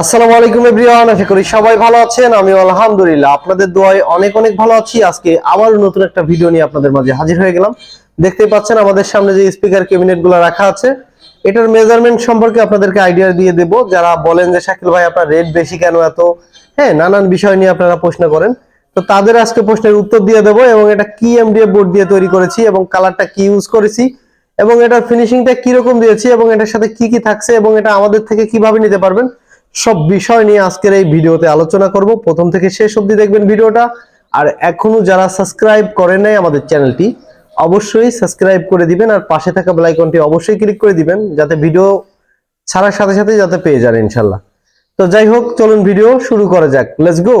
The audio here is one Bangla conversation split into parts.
আসসালামু আলাইকুম এভরিওয়ান, আশা করি সবাই ভালো আছেন। আমি আলহামদুলিল্লাহ, আপনাদের দোয়ায় অনেক অনেক ভালো আছি। আজকে আবার নতুন একটা ভিডিও নিয়ে আপনাদের মাঝে হাজির হয়ে গেলাম। দেখতে পাচ্ছেন আমাদের সামনে যে স্পিকার ক্যাবিনেটগুলো রাখা আছে, এটার মেজারমেন্ট সম্পর্কে আপনাদেরকে আইডিয়া দিয়ে দেব। যারা বলেন যে, শাকিল ভাই, আপনার রেট বেশি কেন এত? হ্যাঁ নানান বিষয় নিয়ে আপনারা প্রশ্ন করেন। তো তাদের আজকে প্রশ্নের উত্তর দিয়ে দেবো এবং এটা কি এমডিএফ বোর্ড দিয়ে তৈরি করেছি এবং কালারটা কি ইউজ করেছি এবং এটার ফিনিশিংটা কীরকম দিয়েছি এবং এটার সাথে কি কি থাকছে এবং এটা আমাদের থেকে কীভাবে নিতে পারবেন? সব বিষয় নিয়ে আজকের এই ভিডিওতে আলোচনা করব। প্রথম থেকে শেষ অবধি দেখবেন ভিডিওটা। আর এখনও যারা সাবস্ক্রাইব করেন নাই আমাদের চ্যানেলটি, অবশ্যই সাবস্ক্রাইব করে দিবেন আর পাশে থাকা বেল আইকনটি অবশ্যই ক্লিক করে দিবেন যাতে ভিডিও ছাড়ার সাথে সাথে যাতে পেয়ে যান ইনশাল্লাহ। তো যাই হোক, চলুন ভিডিও শুরু করা যাক। লেটস গো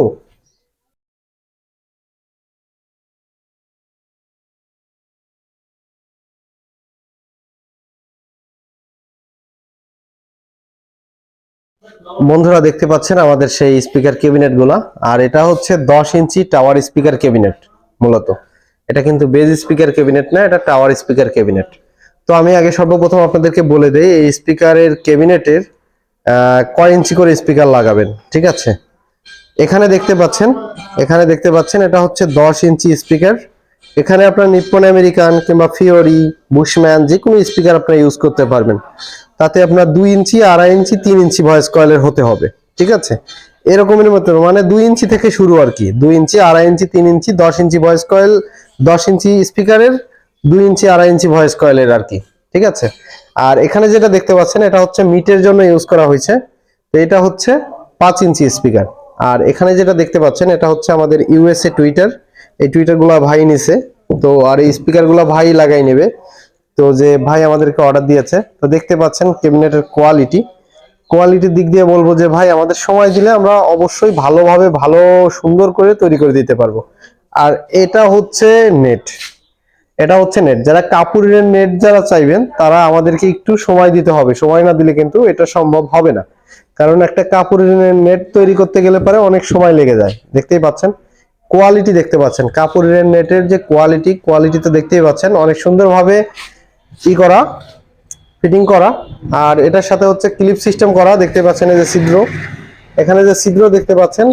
বন্ধুরা দেখতে পাচ্ছেন আমাদের সেই স্পিকার ক্যাবিনেটগুলা, আর এটা হচ্ছে দশ ইঞ্চি টাওয়ার স্পিকার ক্যাবিনেট মূলত। এটা কিন্তু বেজ স্পিকার ক্যাবিনেট না, এটা টাওয়ার স্পিকার ক্যাবিনেট তো আমি আগে সর্বপ্রথম আপনাদেরকে বলে দেই, এই স্পিকারের ক্যাবিনেটের কয় ইঞ্চি করে স্পিকার লাগাবেন, ঠিক আছে? এখানে দেখতে পাচ্ছেন, এখানে দেখতে পাচ্ছেন এটা হচ্ছে দশ ইঞ্চি স্পিকার এখানে আপনার নিপ্পন আমেরিকান কিংবা ফিওরি, বুশম্যান যে কোনো স্পিকার আপনারা ইউজ করতে পারবেন। তাতে আপনার দুই ইঞ্চি, আড়াই ইঞ্চি, তিন ইঞ্চি ভয়েস কয়েলের হতে হবে, ঠিক আছে? এরকমের মতো মানে দুই ইঞ্চি থেকে শুরু আর কি। দুই ইঞ্চি, আড়াই ইঞ্চি, তিন ইঞ্চি, দশ ইঞ্চি ভয়েস কয়েল, দশ ইঞ্চি স্পিকারের, দুই ইঞ্চি, আড়াই ইঞ্চি ভয়েস কয়েলের আর কি, ঠিক আছে? আর এখানে যেটা দেখতে পাচ্ছেন, এটা হচ্ছে মিটের জন্য ইউজ করা হয়েছে। তো এটা হচ্ছে পাঁচ ইঞ্চি স্পিকার। আর এখানে যেটা দেখতে পাচ্ছেন, এটা হচ্ছে আমাদের ইউএসএ টুইটার। এই টুইটারগুলো ভাই নিছে। তো আর এই স্পিকারগুলো ভাই লাগাই নেবে। তো যে ভাই আমাদেরকে অর্ডার দিয়েছে, তো দেখতে পাচ্ছেন ক্যাবিনেটের কোয়ালিটি কোয়ালিটির দিক দিয়ে বলব যে ভাই, আমাদের সময় দিলে আমরা অবশ্যই ভালোভাবে ভালো, সুন্দর করে তৈরি করে দিতে পারব। আর এটা হচ্ছে নেট এটা হচ্ছে নেট যারা কাপড়ের নেট যারা চাইবেন, তারা আমাদেরকে একটু সময় দিতে হবে। সময় না দিলে কিন্তু এটা সম্ভব হবে না। কারণ একটা কাপড়ের নেট তৈরি করতে গেলে পরে অনেক সময় লেগে যায়। দেখতেই পাচ্ছেন? কোয়ালিটি দেখতে পাচ্ছেন। কাপড়ের নেটের যে কোয়ালিটি কোয়ালিটি তো দেখতেই পাচ্ছেন। অনেক সুন্দরভাবে ই করা ফিটিং করা, আর এটার সাথে হচ্ছে ক্লিপ সিস্টেম করা, দেখতে পাচ্ছেন এই যে ছিদ্র। এখানে যে ছিদ্র দেখতে পাচ্ছেন,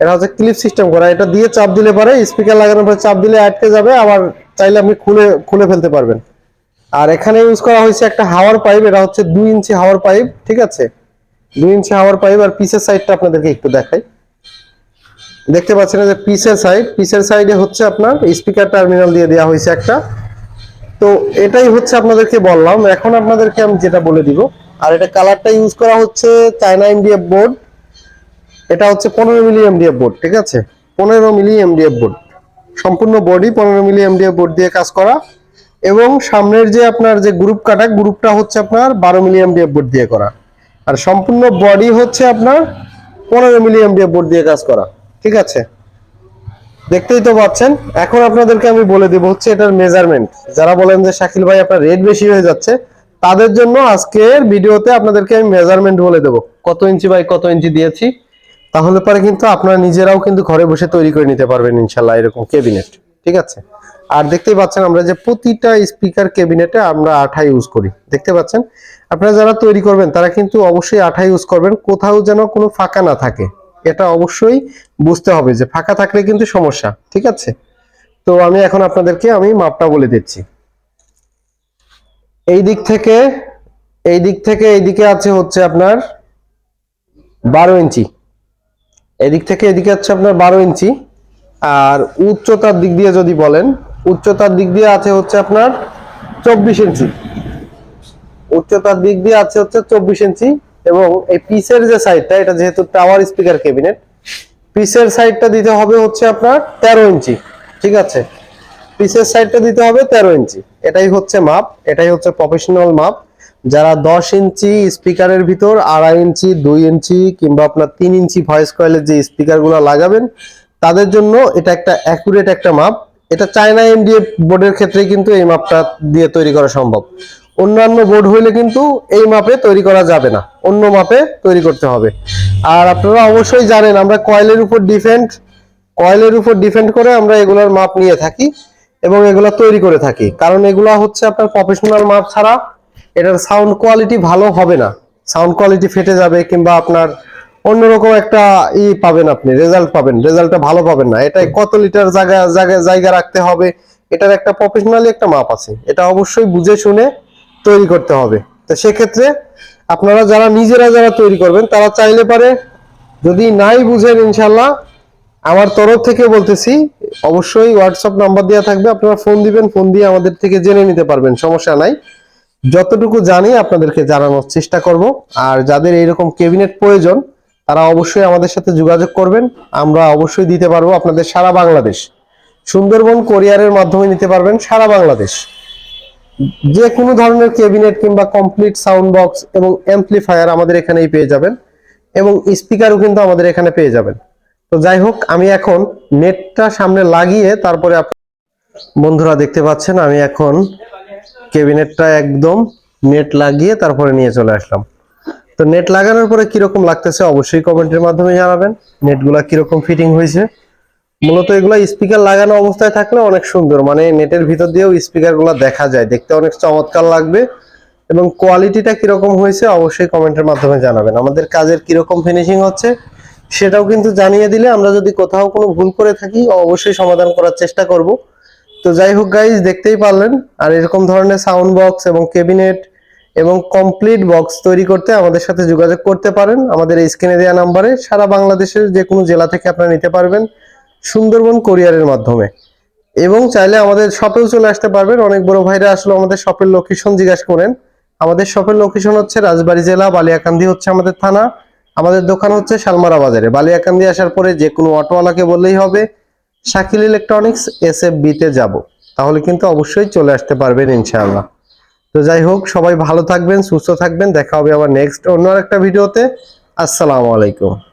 এটা হচ্ছে ক্লিপ সিস্টেম করা। এটা দিয়ে চাপ দিলে পরে স্পিকার লাগানোর পরে চাপ দিলে আটকে যাবে, আবার চাইলে আপনি খুলে খুলে ফেলতে পারবেন। আর এখানে ইউজ করা হয়েছে একটা হাওয়ার পাইপ এটা হচ্ছে দুই ইঞ্চি হাওয়ার পাইপ ঠিক আছে? দুই ইঞ্চি হাওয়ার পাইপ আর পিসের সাইডটা আপনাদেরকে একটু দেখাই। দেখতে পাচ্ছেন যে পিসের সাইড পিসের সাইডে হচ্ছে আপনার স্পিকার টার্মিনাল দিয়ে দেওয়া হয়েছে একটা। তো এটাই হচ্ছে আপনাদেরকে বললাম। এখন আপনাদেরকে আমি যেটা বলে দিব, আর এটা কালারটা ইউজ করা হচ্ছে চায়না এমডিএফ বোর্ড এটা হচ্ছে পনেরো মিলি এমডিএফ বোর্ড ঠিক আছে? পনেরো মিলি এমডিএফ বোর্ড সম্পূর্ণ বডি পনেরো মিলি এমডিএফ বোর্ড দিয়ে কাজ করা। এবং সামনের যে আপনার যে গ্রুপ কাটা গ্রুপটা হচ্ছে আপনার বারো মিলি এমডিএফ বোর্ড দিয়ে করা। আর সম্পূর্ণ বডি হচ্ছে আপনার পনেরো মিলি এমডিএফ বোর্ড দিয়ে কাজ করা, ঠিক আছে? দেখতেই তো পাচ্ছেন। এখন আপনাদেরকে আমি বলে দেবো হচ্ছে এটার মেজারমেন্ট যারা বলেন যে শাকিল ভাই আপনার রেট বেশি হয়ে যাচ্ছে, তাদের জন্য আজকের ভিডিওতে আপনাদেরকে আমি মেজারমেন্ট বলে দেবো। কত ইঞ্চি বাই কত ইঞ্চি দিয়েছি? তাহলে পরে কিন্তু আপনারা নিজেরাও কিন্তু ঘরে বসে তৈরি করে নিতে পারবেন ইনশাল্লাহ এরকম ক্যাবিনেট ঠিক আছে? আর দেখতেই পাচ্ছেন আমরা যে প্রতিটা স্পিকার ক্যাবিনেটে আমরা আঠা ইউজ করি। দেখতে পাচ্ছেন? আপনারা যারা তৈরি করবেন, তারা কিন্তু অবশ্যই আঠা ইউজ করবেন। কোথাও যেন কোনো ফাঁকা না থাকে। এটা অবশ্যই বুঝতে হবে যে ফাঁকা থাকলে কিন্তু সমস্যা, ঠিক আছে? তো আমি এখন আপনাদেরকে আমি মাপটা বলে দিচ্ছি। এই দিক থেকে, এই দিক থেকে এইদিকে আছে হচ্ছে আপনার বারো ইঞ্চি। এদিক থেকে এদিকে আছে আপনার বারো ইঞ্চি। আর উচ্চতার দিক দিয়ে যদি বলেন, উচ্চতার দিক দিয়ে আছে হচ্ছে আপনার চব্বিশ ইঞ্চি। উচ্চতার দিক দিয়ে আছে হচ্ছে চব্বিশ ইঞ্চি। এবং এই পিসের যে সাইডটা এটা যেহেতু টাওয়ার স্পিকার ক্যাবিনেট পিসের সাইডটা দিতে হবে হচ্ছে আপনার তেরো ইঞ্চি, ঠিক আছে? পিসের সাইডটা দিতে হবে তেরো ইঞ্চি। এটাই হচ্ছে মাপ, এটাই হচ্ছে প্রফেশনাল মাপ। যারা দশ ইঞ্চি স্পিকারের ভিতর, আড়াই ইঞ্চি, দুই ইঞ্চি, কিংবা আপনার তিন ইঞ্চি ভয়েস কয়েলের যে স্পিকারগুলো লাগাবেন, তাদের জন্য এটা একটা অ্যাকুরেট একটা মাপ। এটা চায়না এমডিএফ বোর্ডের ক্ষেত্রে কিন্তু এই মাপটা দিয়ে তৈরি করা সম্ভব। অন্যান্য বোর্ড হইলে কিন্তু এই মাপে তৈরি করা যাবে না। অন্য মাপে তৈরি করতে হবে। আর আপনারা অবশ্যই জানেন, আমরা কয়েলের উপর ডিফেন্ড কয়েলের উপর ডিপেন্ড করে আমরা এগুলোর মাপ নিয়ে থাকি এবং এগুলো তৈরি করে থাকি। কারণ এগুলো হচ্ছে আপনার প্রফেশনাল মাপ ছাড়া এটার সাউন্ড কোয়ালিটি ভালো হবে না। সাউন্ড কোয়ালিটি ফেটে যাবে কিংবা আপনার অন্যরকম একটা ই পাবেন আপনি রেজাল্ট পাবেন। রেজাল্টটা ভালো পাবেন না। এটা কত লিটার জায়গা জায়গা জায়গা রাখতে হবে, এটার একটা প্রফেশনালি একটা মাপ আছে। এটা অবশ্যই বুঝে শুনে তৈরি করতে হবে। তো সেক্ষেত্রে আপনারা যারা নিজেরা যারা তৈরি করবেন, তারা চাইলে পারে যদি নাই বুঝেন ইনশাল্লাহ আমার তরফ থেকে বলতেছি, অবশ্যই হোয়াটসঅ্যাপ নাম্বার দেওয়া থাকবে, আপনারা ফোন দিবেন, ফোন দিয়ে আমাদের থেকে জেনে নিতে পারবেন, সমস্যা নাই। যতটুকু জানি আপনাদেরকে জানানোর চেষ্টা করব, আর যাদের এইরকম কেবিনেট প্রয়োজন, তারা অবশ্যই আমাদের সাথে যোগাযোগ করবেন, আমরা অবশ্যই দিতে পারব আপনাদের সারা বাংলাদেশ। সুন্দরবন কোরিয়ারের মাধ্যমে নিতে পারবেন সারা বাংলাদেশ। যে কোনো ধরনের কেবিনেট কিংবা কমপ্লিট সাউন্ড বক্স এবং অ্যাম্পলিফায়ার আমাদের এখানেই পেয়ে যাবেন এবং স্পিকারও কিন্তু আমাদের এখানে পেয়ে যাবেন। তো যাই হোক, আমি এখন নেটটা সামনে লাগিয়ে তারপরে বন্ধুরা দেখতে পাচ্ছেন, আমি এখন কেবিনেটটা একদম নেট লাগিয়ে তারপরে নিয়ে চলে আসলাম। তো নেট লাগানোর পরে কীরকম লাগতেছে অবশ্যই কমেন্টের মাধ্যমে জানাবেন। নেটগুলা কীরকম ফিটিং হয়েছে? মূলত এগুলা স্পিকার লাগানো অবস্থায় থাকলে অনেক সুন্দর। মানে নেটের ভিতর দিয়েও স্পিকারগুলা দেখা যায়। দেখতে অনেক চমৎকার লাগবে। এবং কোয়ালিটিটা কীরকম হয়েছে অবশ্যই কমেন্টের মাধ্যমে জানাবেন। আমাদের কাজের কীরকম ফিনিশিং হচ্ছে সেটাও কিন্তু জানিয়ে দিলে আমরা যদি কোথাও কোনো ভুল করে থাকি, অবশ্যই সমাধান করার চেষ্টা করব। তো যাই হোক গাইজ দেখতেই পারলেন। আর এরকম ধরনের সাউন্ড বক্স এবং কেবিনেট এবং কমপ্লিট বক্স তৈরি করতে আমাদের সাথে যোগাযোগ করতে পারেন। আমাদের এই স্ক্রিনে দেওয়া নাম্বারে সারা বাংলাদেশের যে কোনো জেলা থেকে আপনারা নিতে পারবেন। সুন্দরবন কোরিয়ারের মাধ্যমে। এবং চাইলে আমাদের শপেও চলে আসতে পারবেন। অনেক বড় ভাইরা আসলে আমাদের শপের লোকেশন জিজ্ঞাসা করেন। আমাদের শপের লোকেশন হচ্ছে রাজবাড়ী জেলা, বালিয়াকান্দি হচ্ছে আমাদের থানা। আমাদের দোকান হচ্ছে শালমারা বাজারে। বালিয়াকান্দি আসার পরে যে কোনো অটোওয়ালাকে বললেই হবে, শাকিল ইলেকট্রনিক্স এস এফ বিতে যাব। তাহলে কিন্তু অবশ্যই চলে আসতে পারবেন ইনশাআল্লাহ। তো যাই হোক, সবাই ভালো থাকবেন, সুস্থ থাকবেন। দেখা হবে আবার নেক্সট অন্য একটা ভিডিওতে। আসসালামু আলাইকুম।